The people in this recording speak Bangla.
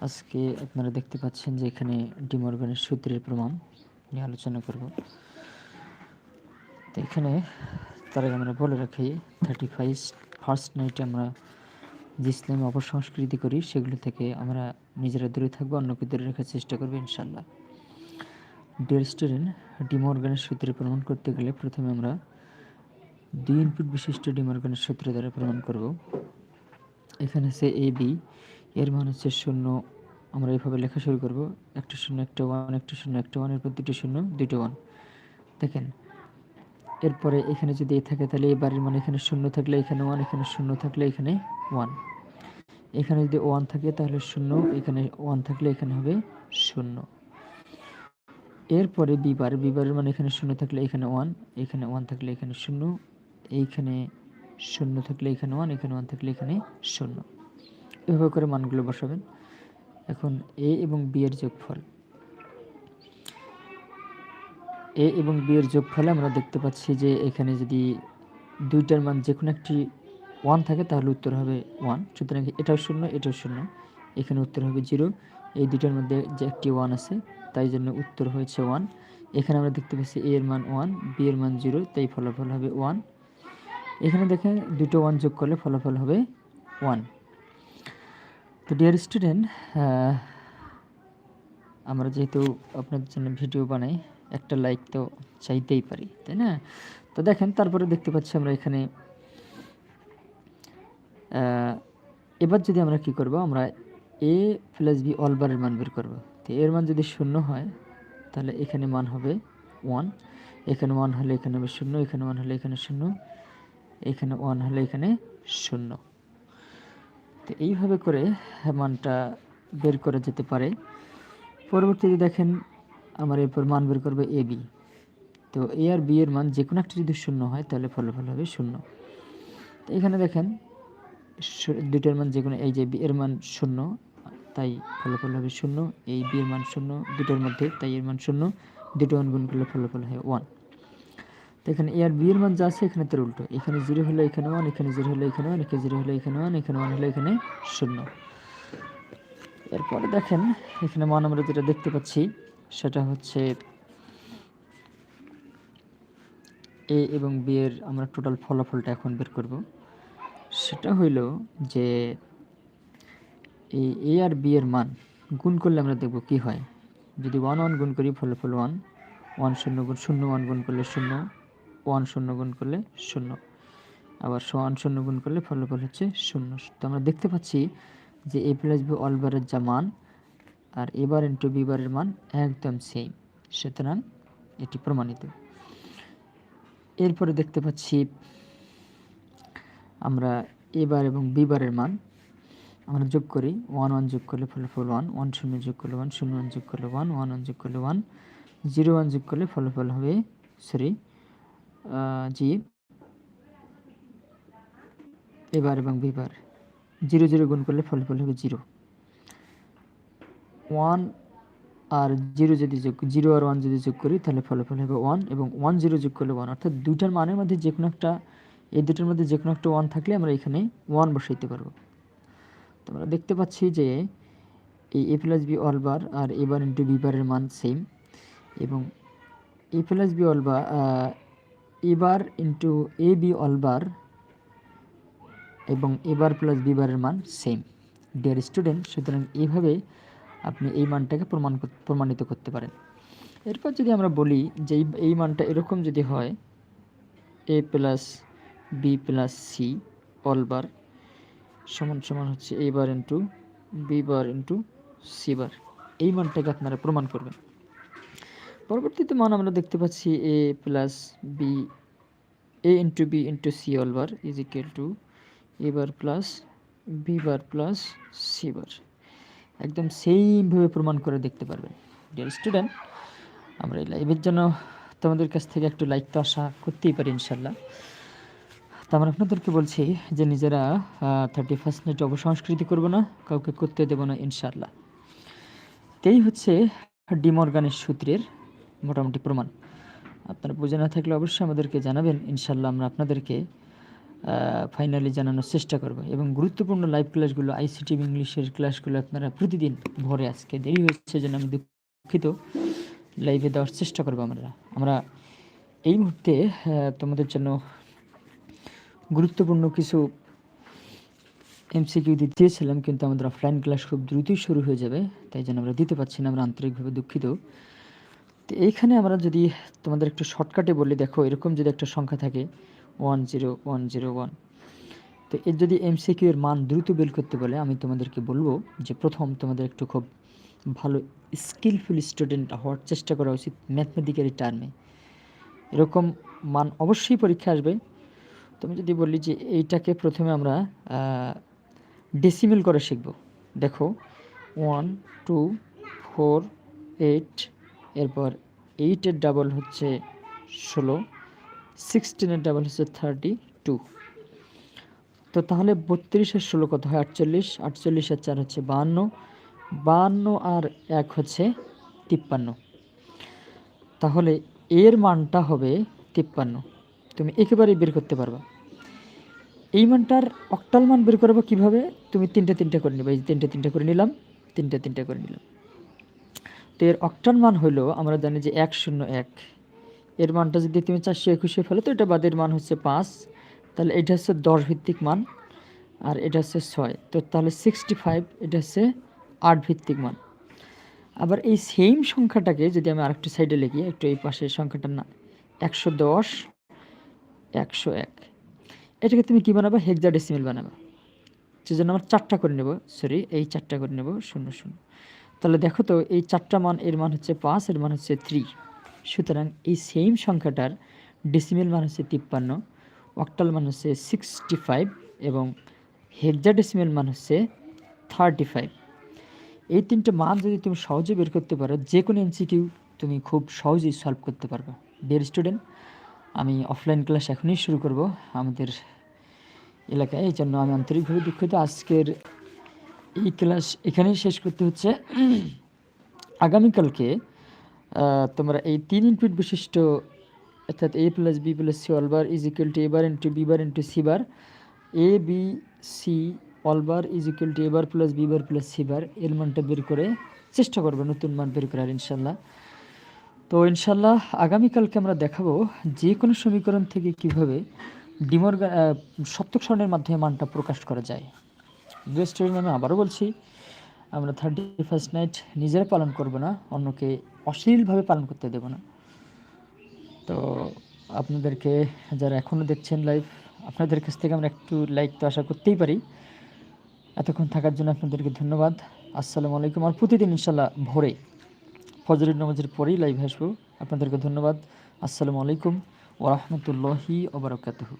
আজকে আপনারা দেখতে পাচ্ছেন যে এখানে ডিমর্গানের সূত্রের প্রমাণ নিয়ে আলোচনা করব। তো এখানে তার আগে আমরা বলে রাখি থার্টি ফাইভ ফার্স্ট নাইটে আমরা যে ইসলাম অপসংস্কৃতি করি, সেগুলো থেকে আমরা নিজেরা দূরে থাকব, অন্যকে দূরে রাখার চেষ্টা করব ইনশাল্লাহ ডিয়ার স্টুডেন্ট ডিমর্গানের সূত্রে প্রমাণ করতে গেলে প্রথমে আমরা দুই ইনপুট বিশিষ্ট ডিমর্গানের সূত্র দ্বারা প্রমাণ করব। এখানে সে এ বি এর মান হচ্ছে শূন্য। আমরা এইভাবে লেখা শুরু করব। একটা শূন্য, একটা ওয়ান একটা শূন্য, একটা ওয়ান এরপর দুটো শূন্য দুটো ওয়ান দেখেন, এরপরে এখানে যদি এ থাকে তাহলে এই বাড়ির মানে এখানে শূন্য থাকলে এখানে ওয়ান এখানে শূন্য থাকলে এখানে ওয়ান এখানে যদি ওয়ান থাকে তাহলে শূন্য, এখানে ওয়ান থাকলে এখানে হবে শূন্য। এরপরে বিবার, বিবারের মানে এখানে শূন্য থাকলে এখানে ওয়ান এখানে ওয়ান থাকলে এখানে শূন্য, এইখানে শূন্য থাকলে এখানে ওয়ান এখানে ওয়ান থাকলে এখানে শূন্য। এভাবে করে মানগুলো বসাবেন। এখন এ এবং বি এর যোগফল। এ এবং বি এর যোগফলে আমরা দেখতে পাচ্ছি যে এখানে যদি দুইটার মান যে কোনো একটি ওয়ান থাকে, তাহলে উত্তর হবে ওয়ান। সুতরাং এটাও শূন্য এটাও শূন্য। এখানে উত্তর হবে জিরো। এই দুইটার মধ্যে যে একটি ওয়ান আছে, তাই জন্য উত্তর হয়েছে ওয়ান। এখানে আমরা দেখতে পাচ্ছি এ এর মান ওয়ান, বি এর মান জিরো, তাই ফলাফল হবে ওয়ান। এখানে দেখেন দুটো ওয়ান যোগ করলে ফলাফল হবে ওয়ান। তো ডিয়ার স্টুডেন্ট আমরা যেহেতু আপনাদের জন্য ভিডিও বানাই, একটা লাইক তো চাইতেই পারি, তাই না? তো দেখেন, তারপরে দেখতে পাচ্ছি আমরা এখানে এবার যদি আমরা কি করব, আমরা এ প্লাস বি অলবারের মান বের করব। তো এর মান যদি শূন্য হয়, তাহলে এখানে মান হবে ওয়ান এখানে ওয়ান হলে এখানে হবে শূন্য, এখানে ওয়ান হলে এখানে শূন্য, এখানে ওয়ান হলে এখানে শূন্য। তো এইভাবে করে মানটা বের করা যেতে পারে। পরবর্তীতে দেখেন আমার এরপর মান বের করবে এ বি। তো এ আর বি এর মান যে কোনো একটা যদি শূন্য হয়, তাহলে ফলাফল হবে শূন্য। তো এখানে দেখেন দুটোর মান যে কোনো এই যে বি এর মান শূন্য, তাই ফলাফল হবে শূন্য। এই বি এর মান শূন্য, দুটোর মধ্যে তাই এর মান শূন্য, দুটো মান গুণ করলে ফলাফল হয় ওয়ান। তো এখানে এ আর বি এর মান যা আছে এখানে তার উল্টো। এখানে জিরো হলে এখানে ওয়ান এখানে জিরো হলে এখানে ওয়ান এখানে জিরো হলে এখানে ওয়ান এখানে ওয়ান হলে এখানে শূন্য। এরপরে দেখেন, এখানে মান আমরা যেটা দেখতে পাচ্ছি, সেটা হচ্ছে এ এবং বি এর আমরা টোটাল ফলাফলটা এখন বের করব। সেটা হইল যে এই এ আর বি এর মান গুণ করলে আমরা দেখব কি হয়। যদি ওয়ান ওয়ান গুণ করি, ফলাফল ওয়ান ওয়ান শূন্য গুণ শূন্য ওয়ান গুণ করলে শূন্য ওয়ান শূন্য গুণ করলে শূন্য। আবার ওয়ান শূন্য গুণ করলে ফলাফল হচ্ছে শূন্য। তো আমরা দেখতে পাচ্ছি যে এ প্লাস বি অলবারের যা মান আর এবার ইন্টু বিবারের মান একদম সেম সুতরাং এটি প্রমাণিত। এরপরে দেখতে পাচ্ছি আমরা এবার এবং বিবারের মান আমরা যোগ করি। ওয়ান ওয়ান যোগ করলে ফলাফল ওয়ান ওয়ান শূন্য যোগ করলে ওয়ান, শূন্য ওয়ান যোগ করলে ওয়ান ওয়ান ওয়ান যোগ করলে ওয়ান, জিরো ওয়ান যোগ করলে ফলাফল হবে, সরি জি। এবার এবং বিবার। জিরো জিরো গুণ করলে ফলাফল হবে জিরো। ওয়ান আর জিরো যদি যোগ, জিরো আর ওয়ান যদি যোগ করি, তাহলে ফলাফল হবে ওয়ান এবং ওয়ান জিরো যোগ করলে ওয়ান। অর্থাৎ দুইটার মানের মধ্যে যে কোনো একটা, এই দুটোর মধ্যে যে কোনো একটা ওয়ান থাকলে আমরা এখানে ওয়ান বসাইতে পারব। তো আমরা দেখতে পাচ্ছি যে এই এ প্লাস বি অলবার আর এবার ইন্টু বিবারের মান সেম এবং এ প্লাস বি অলবার এবার ইন্টু এ বি অলবার এবং এবার প্লাস বিবারের মান সেম ডিয়ার স্টুডেন্ট সুতরাং এইভাবে আপনি এই মানটাকে প্রমাণ প্রমাণিত করতে পারেন। এরপর যদি আমরা বলি যে এই মানটা এরকম যদি হয় A plus B plus C whole bar সমান সমান হচ্ছে A bar into B bar into C bar এই মানটাকে আপনারা প্রমাণ করবেন। পরবর্তীতে মান আমরা দেখতে পাচ্ছি A plus B A into B into C whole bar is equal to A bar plus B bar plus C bar একদম সেইমভাবে প্রমাণ করে দেখতে পারবেন। ডিয়ার স্টুডেন্ট আমরা এই লাইভের জন্য তোমাদের কাছ থেকে একটু লাইক তো আশা করতেই পারি ইনশাল্লাহ তো আমরা আপনাদেরকে বলছি যে নিজেরা থার্টি ফার্স্ট নাইট অবসংস্কৃতি করব না, কাউকে করতে দেবো না ইনশাল্লাহ তেই হচ্ছে ডিমর্গানের সূত্রের মোটামুটি প্রমাণ। আপনারা বুঝে না থাকলে অবশ্যই আমাদেরকে জানাবেন। ইনশাল্লাহ আমরা আপনাদেরকে ফাইনালি জানানোর চেষ্টা করব। এবং গুরুত্বপূর্ণ লাইভ ক্লাসগুলো আইসিটি ইংলিশের ক্লাসগুলো আপনারা প্রতিদিন ভরে আজকে দেরি হচ্ছে যেন আমি দুঃখিত। লাইভে দেওয়ার চেষ্টা করব আমরা। আমরা এই মুহূর্তে তোমাদের জন্য গুরুত্বপূর্ণ কিছু এমসিকিউ দিতে দিতেছিলাম কিন্তু আমাদের অফলাইন ক্লাস খুব দ্রুতই শুরু হয়ে যাবে, তাই জন্য আমরা দিতে পারছি না, আমরা আন্তরিকভাবে দুঃখিত। তো এইখানে আমরা যদি তোমাদের একটু শর্টকাটে বলি, দেখো এরকম যদি একটা সংখ্যা থাকে one zero one zero one তো এর যদি এমসিকিউ এর মান দ্রুত বের করতে বলে, আমি তোমাদেরকে বলব যে প্রথম তোমাদের একটু খুব ভালো স্কিলফুল স্টুডেন্ট হওয়ার চেষ্টা করা উচিত ম্যাথমেটিক্যালি টার্মে এরকম মান অবশ্যই পরীক্ষা আসবে। তুমি যদি বলি যে এইটাকে প্রথমে আমরা ডেসিমেল করে শিখব। দেখো ওয়ান টু ফোর এইট এরপর এইটের ডাবল হচ্ছে ষোলো সিক্সটিনের ডাবল হচ্ছে থার্টি টু তো তাহলে বত্রিশের ষোলো কত হয়? আটচল্লিশ আটচল্লিশের চার হচ্ছে বাহান্ন বাহান্ন আর এক হচ্ছে তিপ্পান্ন। তাহলে এর মানটা হবে তিপ্পান্ন। তুমি একেবারেই বের করতে পারবা। এই মানটার অক্টাল মান বের করব কীভাবে? তুমি তিনটে তিনটে করে নিবে। এই তিনটে তিনটে করে নিলাম, তিনটে তিনটে করে নিলাম। তো এর অক্টাল মান হলো, আমরা জানি যে এক শূন্য এক। এর মানটা যদি তুমি চারশো একুশে ফেলো, তো এটা বাদের মান হচ্ছে পাঁচ। তাহলে এটা হচ্ছে দশ ভিত্তিক মান, আর এটা হচ্ছে ছয়। তো তাহলে সিক্সটি ফাইভ এটা হচ্ছে আট ভিত্তিক মান। আবার এই সেম সংখ্যাটাকে যদি আমি আরেকটু সাইডে লিখি, একটু এই পাশে সংখ্যাটার না, একশো দশ, একশো এক। এটাকে তুমি কী বানাবা? হেক্সা ডেসিমেল বানাবা। সেজন্য আমার চারটা করে নেব সরি এই চারটা করে নেব, শূন্য শূন্য। তাহলে দেখো তো, এই চারটা মান, এর মান হচ্ছে পাঁচ, এর মান হচ্ছে থ্রি সুতরাং এই সেম সংখ্যাটার ডেসিমেল মান হচ্ছে তিপ্পান্ন অক্টাল মান হচ্ছে সিক্সটি ফাইভ এবং হেক্সা ডেসিমেল মান হচ্ছে থার্টি ফাইভ এই তিনটে মান যদি তুমি সহজে বের করতে পারো, যে কোনো এমসিকিউ তুমি খুব সহজেই সলভ করতে পারবে। ডিয়ার স্টুডেন্ট আমি অফলাইন ক্লাস এখনই শুরু করব আমাদের এলাকায়। এই জন্য আমি আন্তরিকভাবে দুঃখিত। আজকের এই ক্লাস এখানেই শেষ করতে হচ্ছে। আগামীকালকে তোমরা এই তিন ইনপুট বিশিষ্ট অর্থাৎ A plus B plus C whole bar is equal to A bar into B bar into C bar A B C whole bar is equal to A bar plus B bar plus C bar এর মানটা বের করে চেষ্টা করবে নতুন মান বের করার ইনশাল্লাহ তো ইনশাল্লাহ আগামীকালকে আমরা দেখাবো যে কোনো সমীকরণ থেকে কীভাবে ডিমর্গা সত্যক স্বর্ণের মাধ্যমে মানটা প্রকাশ করা যায়। স্টুডেন্ট আমি আবারও বলছি, আমরা থার্টি ফার্স্ট নাইট নিজেরা পালন করব না, অন্যকে অশ্লীলভাবে পালন করতে দেব না। তো আপনাদেরকে যারা এখনও দেখছেন লাইভ আপনাদের কাছ থেকে আমরা একটু লাইক তো আশা করতেই পারি। এতক্ষণ থাকার জন্য আপনাদেরকে ধন্যবাদ। আসসালামু আলাইকুম। আর প্রতিদিন ইনশাল্লাহ ভোরে ফজরের নামাজের পরেই লাইভ আসব। আপনাদেরকে ধন্যবাদ। আসসালামু আলাইকুম ওরহমতুল্লাহি ওবরাকাতুহু